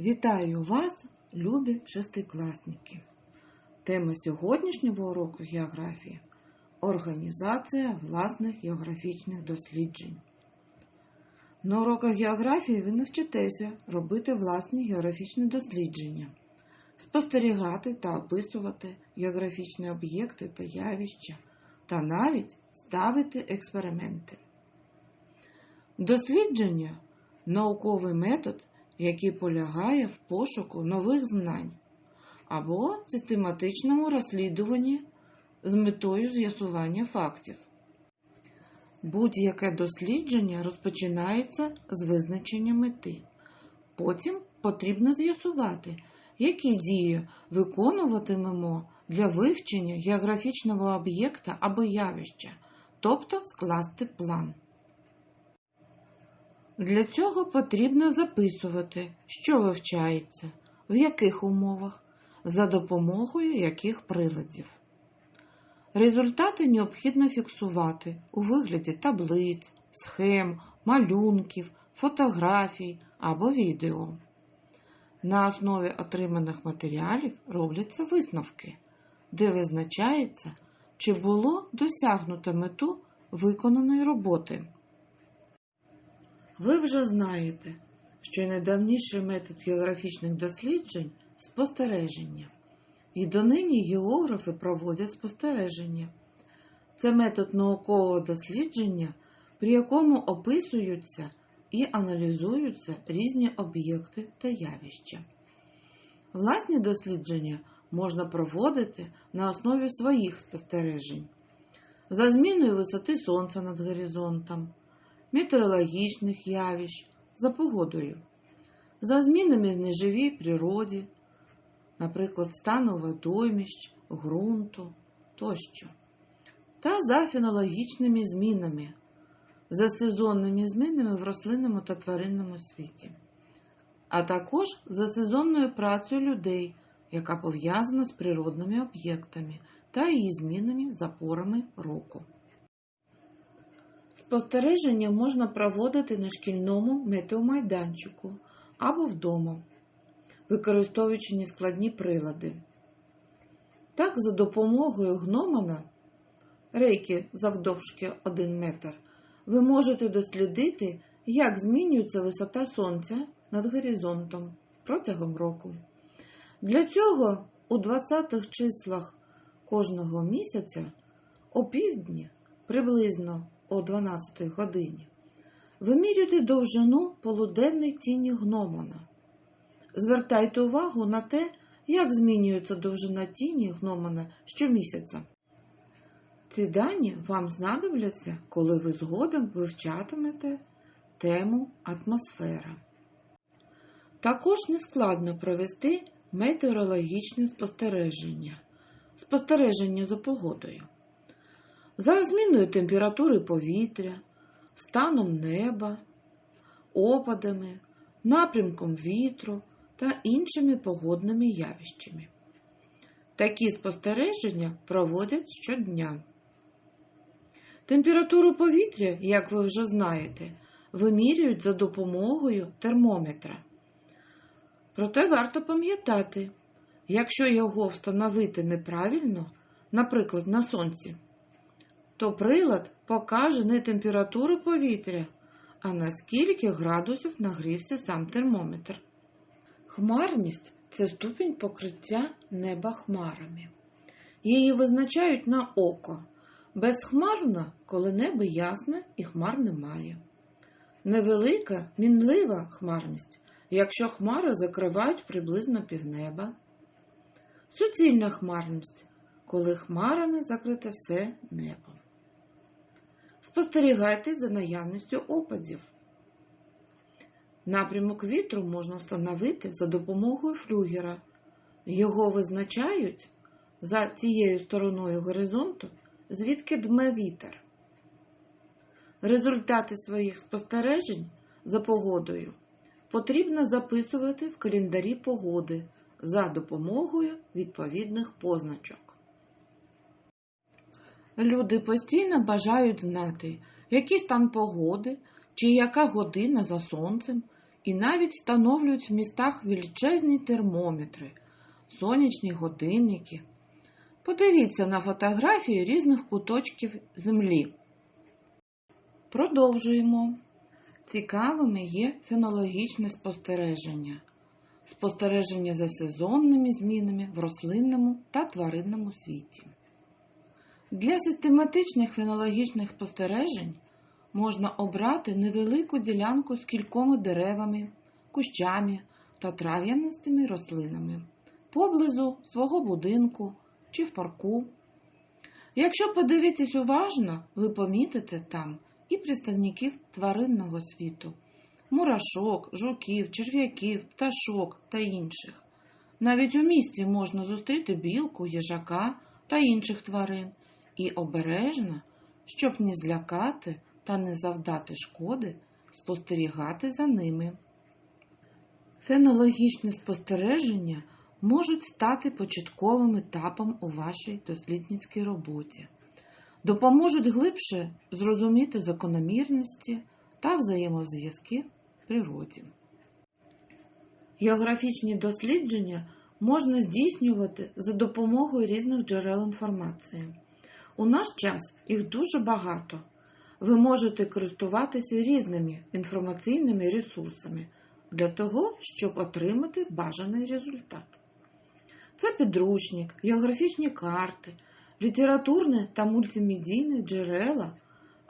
Вітаю вас, любі шестикласники! Тема сьогоднішнього уроку географії організація власних географічних досліджень. На уроках географії ви навчитеся робити власні географічні дослідження, спостерігати та описувати географічні об'єкти та явища, та навіть ставити експерименти. Дослідження науковий метод, який полягає в пошуку нових знань або систематичному розслідуванні з метою з'ясування фактів. Будь-яке дослідження розпочинається з визначення мети. Потім потрібно з'ясувати, які дії виконуватимемо для вивчення географічного об'єкта або явища, тобто скласти план. Для цього потрібно записувати, що вивчається, в яких умовах, за допомогою яких приладів. Результати необхідно фіксувати у вигляді таблиць, схем, малюнків, фотографій або відео. На основі отриманих матеріалів робляться висновки, де визначається, чи було досягнуто мету виконаної роботи. Ви вже знаєте, що найдавніший метод географічних досліджень спостереження. І донині географи проводять спостереження. Це метод наукового дослідження, при якому описуються і аналізуються різні об'єкти та явища. Власні дослідження можна проводити на основі своїх спостережень, за зміною висоти сонця над горизонтом, метеорологічних явищ, за погодою, за змінами в неживій природі наприклад, стану водоймищ, ґрунту тощо, та за фенологічними змінами, за сезонними змінами в рослинному та тваринному світі, а також за сезонною працею людей, яка пов'язана з природними об'єктами та її змінами за порами року. Спостереження можна проводити на шкільному метеомайданчику або вдома використовуючи нескладні прилади. Так, за допомогою гномана, рейки завдовжки 1 метр, ви можете дослідити, як змінюється висота сонця над горизонтом протягом року. Для цього у 20-х числах кожного місяця опівдні, приблизно о 12 годині, вимірюйте довжину полуденної тіні гномона. Звертайте увагу на те, як змінюється довжина тіні гномона щомісяця. Ці дані вам знадобляться, коли ви згодом вивчатимете тему атмосфера. Також нескладно провести метеорологічне спостереження, спостереження за погодою, за зміною температури повітря, станом неба, опадами, напрямком вітру та іншими погодними явищами. Такі спостереження проводять щодня. Температуру повітря, як ви вже знаєте, вимірюють за допомогою термометра. Проте варто пам'ятати, якщо його встановити неправильно, наприклад, на сонці, то прилад покаже не температуру повітря, а наскільки градусів нагрівся сам термометр. Хмарність це ступінь покриття неба хмарами. Її визначають на око. Безхмарна, коли небо ясне і хмар немає. Невелика, мінлива хмарність, якщо хмари закривають приблизно півнеба. Суцільна хмарність, коли хмарами закрите все небо. Спостерігайте за наявністю опадів. Напрямок вітру можна встановити за допомогою флюгера. Його визначають за тією стороною горизонту, звідки дме вітер. Результати своїх спостережень за погодою потрібно записувати в календарі погоди за допомогою відповідних позначок. Люди постійно бажають знати, який стан погоди, чи яка година за сонцем, і навіть встановлюють в містах величезні термометри, сонячні годинники. Подивіться на фотографії різних куточків Землі. Продовжуємо. Цікавими є фенологічне спостереження. Спостереження за сезонними змінами в рослинному та тваринному світі. Для систематичних фенологічних спостережень можна обрати невелику ділянку з кількома деревами, кущами та трав'янистими рослинами поблизу свого будинку чи в парку. Якщо подивитись уважно, ви помітите там і представників тваринного світу, мурашок, жуків, черв'яків, пташок та інших. Навіть у місті можна зустріти білку, їжака та інших тварин і обережно, щоб не злякати та не завдати шкоди, спостерігати за ними. Фенологічне спостереження можуть стати початковим етапом у вашій дослідницькій роботі, допоможуть глибше зрозуміти закономірності та взаємозв'язки в природі. Географічні дослідження можна здійснювати за допомогою різних джерел інформації. У наш час їх дуже багато. Ви можете користуватися різними інформаційними ресурсами для того, щоб отримати бажаний результат. Це підручник, географічні карти, літературне та мультимедійне джерела,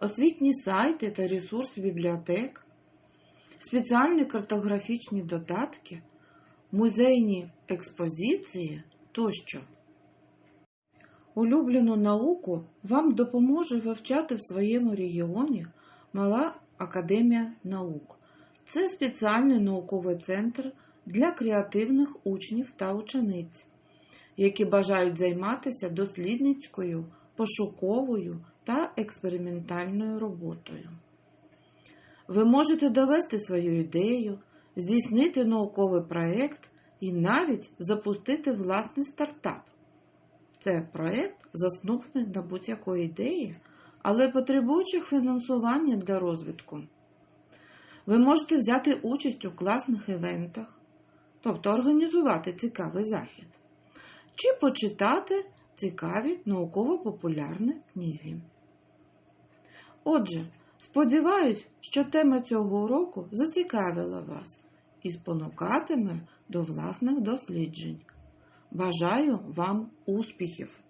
освітні сайти та ресурси бібліотек, спеціальні картографічні додатки, музейні експозиції тощо. Улюблену науку вам допоможе вивчати в своєму регіоні Мала Академія наук. Це спеціальний науковий центр для креативних учнів та учениць, які бажають займатися дослідницькою, пошуковою та експериментальною роботою. Ви можете довести свою ідею, здійснити науковий проєкт і навіть запустити власний стартап. Це проєкт заснований на будь-якої ідеї, але потребуючих фінансування для розвитку. Ви можете взяти участь у класних івентах, тобто організувати цікавий захід, чи почитати цікаві науково-популярні книги. Отже, сподіваюсь, що тема цього уроку зацікавила вас і спонукатиме до власних досліджень. Бажаю вам успіхів!